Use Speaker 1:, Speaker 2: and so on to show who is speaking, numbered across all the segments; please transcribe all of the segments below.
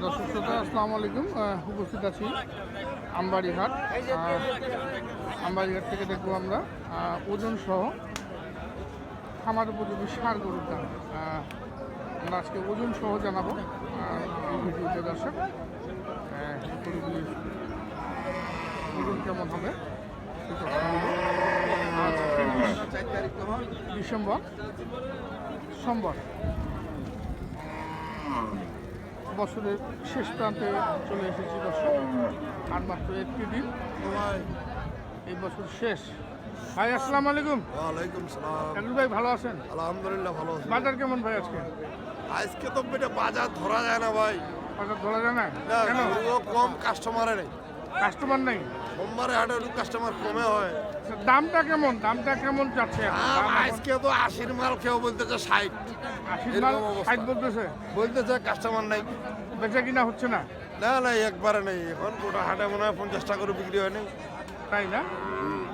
Speaker 1: দর্শক শ্রোতা আসসালামু আলাইকুম। উপস্থিত আছি আমবাড়িহাট। আহ, আমবাড়িহাট থেকে দেখব আমরা ওজন সহ খামার উপযোগী সার গরুর দাম। আমরা আজকে ওজন সহ জানাব দর্শক। গরুগুলির ওজন কেমন হবে ডিসেম্বর। সোমবার। বছরের শেষ প্রান্তে চলে এসেছি দর্শক। আর মাত্র একটি দিন। এই বছর শেষ। ভাই আসসালাম আলাইকুম।
Speaker 2: ওয়ালাইকুম সালাম।
Speaker 1: একটু ভাই ভালো আছেন?
Speaker 2: আলহামদুলিল্লাহ ভালো আছি।
Speaker 1: বাজার কেমন ভাই আজকে?
Speaker 2: আজকে তো বেটা বাজার ধরা যায় না ভাই।
Speaker 1: বাজার ধরা যায় না? কেন?
Speaker 2: কম কাস্টমারে নেই।
Speaker 1: কাস্টমার নাই?
Speaker 2: সোমবারে হাটে একটু কাস্টমার কমে হয়।
Speaker 1: দামটা কেমন? দামটা কেমন যাচ্ছে
Speaker 2: আজকে তো আশির মাল কেউ বলতেছে ষাট।
Speaker 1: আশির মাল। ষাট বলতেছে?
Speaker 2: বলতেছে কাস্টমার নাই।
Speaker 1: বেচা কিনা হচ্ছে না?
Speaker 2: না না একবারে নেই। এখন গোটা হাটে মনে হয় পঞ্চাশ টাকা করে বিক্রি হয় নাই
Speaker 1: তাই না?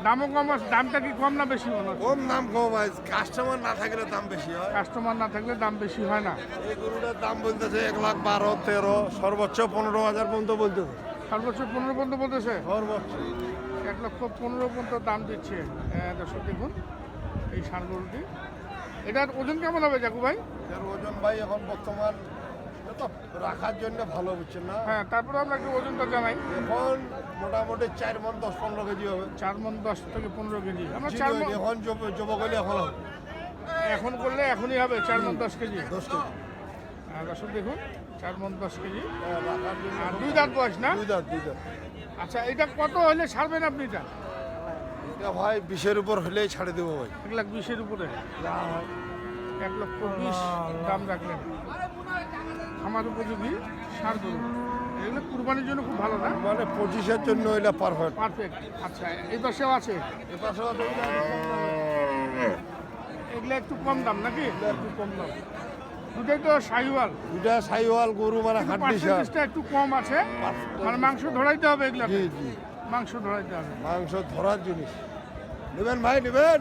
Speaker 1: দামও কম আছে। দামটা কি কম না বেশি মনে
Speaker 2: কম দাম কম হয়। কাস্টমার না থাকলে দাম বেশি হয়।
Speaker 1: কাস্টমার না থাকলে দাম বেশি হয় না।
Speaker 2: এই গরুটার দাম বলতেছে এক লাখ বারো তেরো সর্বোচ্চ পনেরো হাজার পর্যন্ত বলতেছে।
Speaker 1: সর্বোচ্চ পনেরো পর্যন্ত বলতেছে?
Speaker 2: সর্বোচ্চ
Speaker 1: এক লক্ষ পনেরো পর্যন্ত দাম দিচ্ছে দর্শক দেখুন এই ষাঁড় গরুটি এটার ওজন কেমন হবে জাকু ভাই?
Speaker 2: এর ওজন ভাই এখন বর্তমান রাখার জন্য ভালো বুঝছেন না?
Speaker 1: হ্যাঁ তারপরে আমরা একটু ওজনটা জানাই।
Speaker 2: এখন মোটামুটি চার মন দশ পনেরো কেজি হবে।
Speaker 1: চার মন দশ থেকে পনেরো কেজি। আমরা চার
Speaker 2: এখন যুবক হলে এখন হবে।
Speaker 1: এখন করলে এখনই হবে চার মন দশ কেজি।
Speaker 2: দশ কেজি।
Speaker 1: আহ, দর্শক দেখুন চার মন দশ কেজি। আর দুই দাঁত বয়স না?
Speaker 2: দুই দাঁত দুই দাঁত।
Speaker 1: আচ্ছা এটা কত হলে ছাড়বেন আপনি এটা?
Speaker 2: এটা ভাই বিশের উপর হলেই ছাড়ে দেবো ভাই।
Speaker 1: এক লাখ বিশের উপরে? এক লক্ষ বিশ দাম রাখলেন। আমার উপযোগী সার গরু। এগুলো কুরবানির জন্য খুব ভালো না?
Speaker 2: মানে পঁচিশের জন্য এটা পারফেক্ট
Speaker 1: পারফেক্ট আচ্ছা এই পাশেও আছে? এগুলো একটু কম দাম নাকি?
Speaker 2: একটু কম দাম।
Speaker 1: দুটাই তো সাইওয়াল।
Speaker 2: দুটা সাইওয়াল গরু মানে
Speaker 1: একটু কম আছে। মানে মাংস ধরাইতে হবে এগুলো
Speaker 2: জি জি।
Speaker 1: মাংস ধরাইতে হবে।
Speaker 2: মাংস ধরার জিনিস। নেবেন ভাই নেবেন।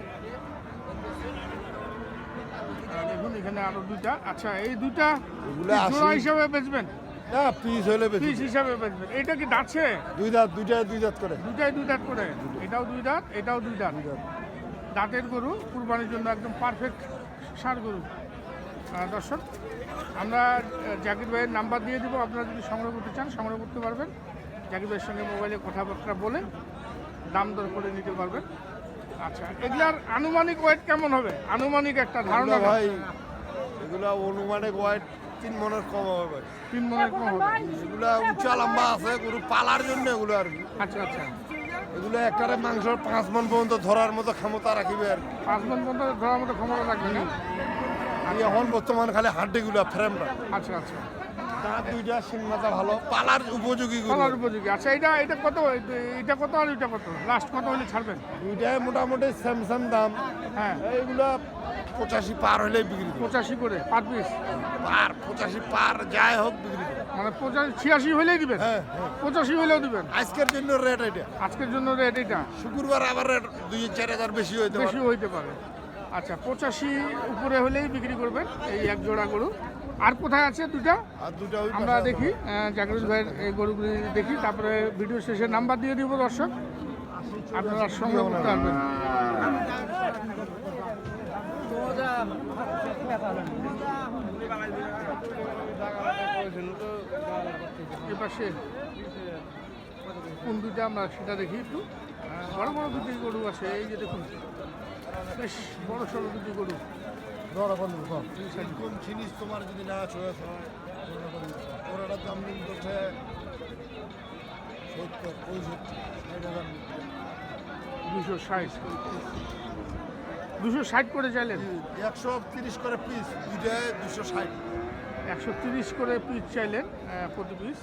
Speaker 1: দেখুন এখানে আরও দুইটা। আচ্ছা এই দুইটা জোড়া হিসাবে বেচবেন?
Speaker 2: না পিস হলে
Speaker 1: পিস হিসাবে বেচবেন। এটা কি দাঁতছে?
Speaker 2: দুই দাঁত দুইটাই দুই দাঁত করে।
Speaker 1: দুইটাই দুই দাঁত করে। এটাও দুই দাঁত এটাও দুই দাঁত। দাঁতের গরু কুরবানির জন্য একদম পারফেক্ট সার গরু। দর্শক আমরা জাকির ভাইয়ের নাম্বার দিয়ে দিব। আপনারা যদি সংগ্রহ করতে চান সংগ্রহ করতে পারবেন। জাকির ভাইয়ের সঙ্গে মোবাইলে কথাবার্তা বলে দাম দর করে নিতে পারবেন। আচ্ছা এগুলার আনুমানিক ওয়েট কেমন হবে? আনুমানিক একটা ধারণা
Speaker 2: ভাই এগুলা অনুমানিক ওয়াইট তিন মনের কম হবে।
Speaker 1: তিন মনের কম হবে।
Speaker 2: এগুলা উঁচা লম্বা আছে গরু পালার জন্য এগুলো আর কি।
Speaker 1: আচ্ছা আচ্ছা।
Speaker 2: এগুলো একটারে মাংস পাঁচ মন পর্যন্ত ধরার মতো ক্ষমতা রাখিবে আর কি।
Speaker 1: পাঁচ মন পর্যন্ত ধরার মতো ক্ষমতা রাখবে
Speaker 2: আমি এখন বর্তমান খালি হাড্ডিগুলো ফ্রেমটা
Speaker 1: আচ্ছা আচ্ছা।
Speaker 2: দাঁত দুইটা সিং মাথা ভালো পালার উপযোগী
Speaker 1: কলার উপযোগী। আচ্ছা এটা এটা কত? এটা কত আর এটা কত? লাস্ট কত হলে ছাড়বেন?
Speaker 2: দুইটাই মোটামুটি সেম দাম।
Speaker 1: হ্যাঁ।
Speaker 2: এইগুলা পঁচাশি পার হলেই বিক্রি
Speaker 1: পঁচাশি করে পার পিস
Speaker 2: পার পঁচাশি পার যাই হোক বিক্রি
Speaker 1: মানে পঁচাশি ছিয়াশি হলেই দিবেন?
Speaker 2: হ্যাঁ হ্যাঁ।
Speaker 1: পঁচাশি হলেও দিবেন?
Speaker 2: আজকের জন্য রেট এটা
Speaker 1: আজকের জন্য রেট এটা
Speaker 2: শুক্রবার আবার রেট দুই চার হাজার বেশি হইতে
Speaker 1: বেশি হইতে পারে। আচ্ছা পঁচাশি উপরে হলেই বিক্রি করবেন এই এক জোড়া গরু। আর কোথায় আছে দুটা আমরা দেখি আহ, জাগরুল ভাইয়ের এই গরুগুলি দেখি তারপরে ভিডিও শেষে নাম্বার দিয়ে দিব দর্শক। আপনারা সংগ্রহ করতে পারবেন। এপাশে কোন দুটা আমরা সেটা দেখি একটু। বড় বড় দুটি গরু আছে এই যে দেখুন। বেশ বড় সড়ো দুটি গরু
Speaker 2: কোন জিনিস তোমার যদি না চয়ে ওর দাম দিন করছে সত্তর পঁয়ষট্টি ষাট হাজার
Speaker 1: দুশো ষাট। দুশো ষাট করে চাইলেন?
Speaker 2: একশো তিরিশ করে পিস দুইটায় দুশো ষাট।
Speaker 1: একশো তিরিশ করে পিস চাইলেন প্রতি পিস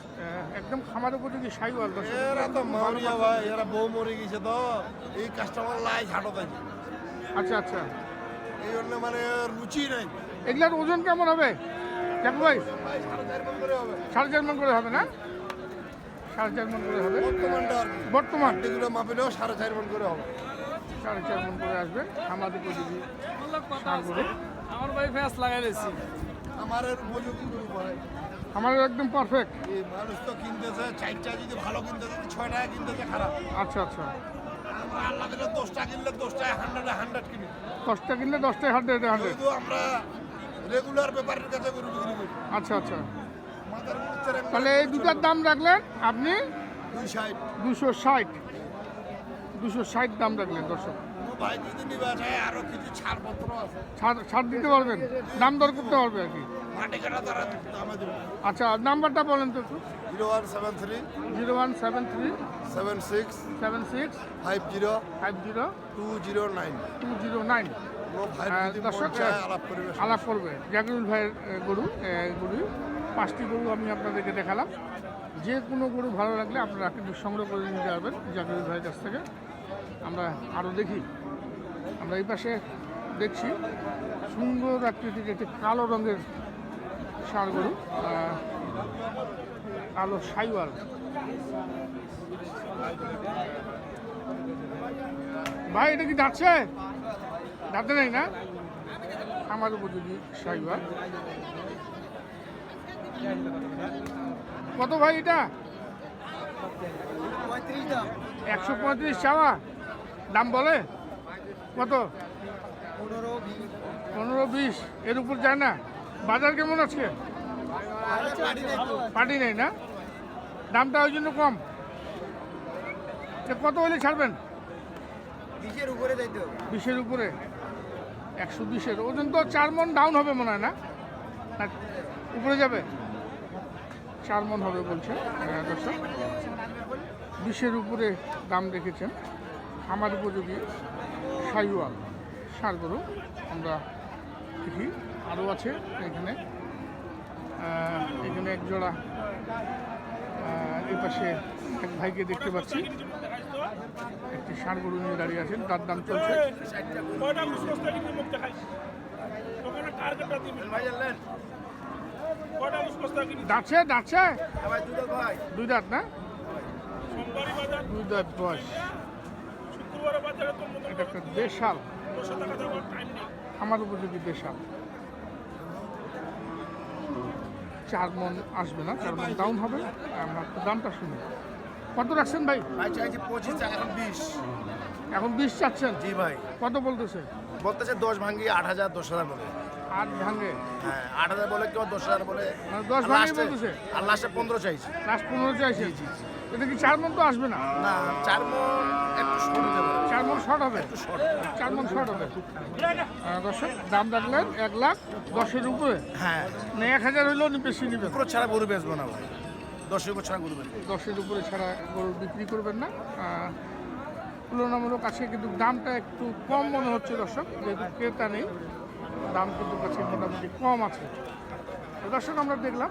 Speaker 1: একদম খামার উপযোগী সাইওয়াল।
Speaker 2: এরা তো মারিয়া ভাই এরা বউ মরে গেছে তো। এই কাস্টমার লাই ঝাটো থাকে
Speaker 1: আচ্ছা আচ্ছা।
Speaker 2: এই জন্য মানে রুচি নাই।
Speaker 1: এগুলার ওজন কেমন হবে? দেখো ভাই?
Speaker 2: ভাই সাড়ে চার মন করে হবে
Speaker 1: সাড়ে চার করে হবে না? সাড়ে চার মন করে হবে।
Speaker 2: বর্তমানটা
Speaker 1: বর্তমান?
Speaker 2: এগুলো মাপিলেও সাড়ে চার মন করে হবে।
Speaker 1: সাড়ে চার মন করে আসবে। সার গরু।
Speaker 3: আমার ভাই ফ্যাস লাগাই দিয়েছি।
Speaker 2: আমার উপযোগী গরু পড়ে
Speaker 1: আমার একদম পারফেক্ট
Speaker 2: এই মানুষ তো কিনতেছে চারটা যদি ভালো কিনতেছে ছয় টাকা কিনতেছে খারাপ।
Speaker 1: আচ্ছা আচ্ছা।
Speaker 2: আল্লাহ দিলে দশটা কিনলে দশটায় হান্ড্রেড হান্ড্রেড কিনি
Speaker 1: দশটা কিনলে দশটায় হান্ড্রেড
Speaker 2: আমরা রেগুলার ব্যাপারের কাছে গরু বিক্রি করি।
Speaker 1: আচ্ছা আচ্ছা। তাহলে এই দুটার দাম রাখলেন আপনি? দুশো ষাট। দুশো ষাট দাম রাখলেন দর্শক।
Speaker 2: ভাই যদি নিবা যায় কিছু ছাড়পত্র আছে।
Speaker 1: ছাড় ছাড় দিতে পারবেন। দাম দর করতে পারবে আর কি। আচ্ছা নাম্বারটা বলেন তো একটু।
Speaker 2: Zero one seven three
Speaker 1: zero one seven three
Speaker 2: seven six
Speaker 1: seven six
Speaker 2: five zero
Speaker 1: five zero
Speaker 2: two zero nine.
Speaker 1: Two zero nine. দর্শক,
Speaker 2: আলাপ
Speaker 1: করবে। জাকিরুল ভাইয়ের গরু গরু পাঁচটি গরু আমি আপনাদেরকে দেখালাম। যে কোনো গরু ভালো লাগলে আপনারা কিন্তু সংগ্রহ করে নিতে পারবেন জাকিরুল ভাইয়ের কাছ থেকে। আমরা আরও দেখি। আমরা এই পাশে দেখছি সুন্দর আকৃতির একটি কালো রঙের ষাঁড় গরু আহ, কালো সাইওয়াল। ভাই এটা কি যাচ্ছে দাঁতে নেই না? আমার উপর উপযোগী সাইবার কত ভাই এটা? একশো পঁয়ত্রিশ চাওয়া। দাম বলে? কত? পনেরো বিশ। এর উপর যায় না? বাজার কেমন আজকে পার্টি নেই না? দামটা ওই জন্য কম। কত হলে ছাড়বেন?
Speaker 3: বিশের উপরে
Speaker 1: বিশের উপরে? একশো বিশের। ওজন তো চার মন ডাউন হবে মনে হয় না? না উপরে যাবে? চার মন হবে বলছে। দর্শক বিশের উপরে দাম রেখেছেন আমার উপযোগী সাইওয়াল সার গরু আমরা দেখি। আরও আছে এখানে। এখানে এক জোড়া এই পাশে এক ভাইকে দেখতে পাচ্ছি। একটি ষাঁড় গরু নিয়ে দাঁড়িয়ে আছেন, তার দাম চলছে। দাঁড়ছে দাঁড়ছে দুই দাঁত না? দুই দাঁত বয়স। এটা একটা দেশাল। আমার উপযোগী দেশাল। চার মন আসবে না চার মন ডাউন হবে। আমরা তো দামটা শুনি। কত রাখছেন ভাই?
Speaker 3: ভাই চাইছি পঁচিশ এখন বিশ।
Speaker 1: এখন বিশ চাচ্ছেন?
Speaker 3: জি ভাই।
Speaker 1: কত বলতেছে?
Speaker 3: বলতেছে দশ ভাঙ্গি আট হাজার দশ হাজার বলে।
Speaker 1: আট ভাঙে?
Speaker 3: হ্যাঁ আট হাজার বলে কেউ দশ হাজার বলে।
Speaker 1: মানে দশ
Speaker 3: ভাঙ্গে
Speaker 1: ভাঙে বলতেছে?
Speaker 3: আর লাস্টে পনেরো চাইছি।
Speaker 1: লাস্ট পনেরো চাইছে? এটা কি চার মন তো আসবে না?
Speaker 3: না চার মন একটু শর্ট হতে পারে।
Speaker 1: চার মন শর্ট হবে?
Speaker 3: একটু শর্ট
Speaker 1: চার মন শর্ট হবে। দর্শক দাম রাখলেন এক লাখ দশের উপরে।
Speaker 3: হ্যাঁ।
Speaker 1: মানে এক হাজার হইলেও বেশি নেবেন।
Speaker 3: পুরো ছাড়া গরু বেচবো না ভাই। দশের উপর ছাড়া গরু
Speaker 1: দশের উপরে ছাড়া গরু বিক্রি করবেন না। তুলনামূলক আছে কিন্তু দামটা একটু কম মনে হচ্ছে দর্শক। যেহেতু ক্রেতা নেই দাম কিন্তু কাছে মোটামুটি কম আছে। দর্শক আমরা দেখলাম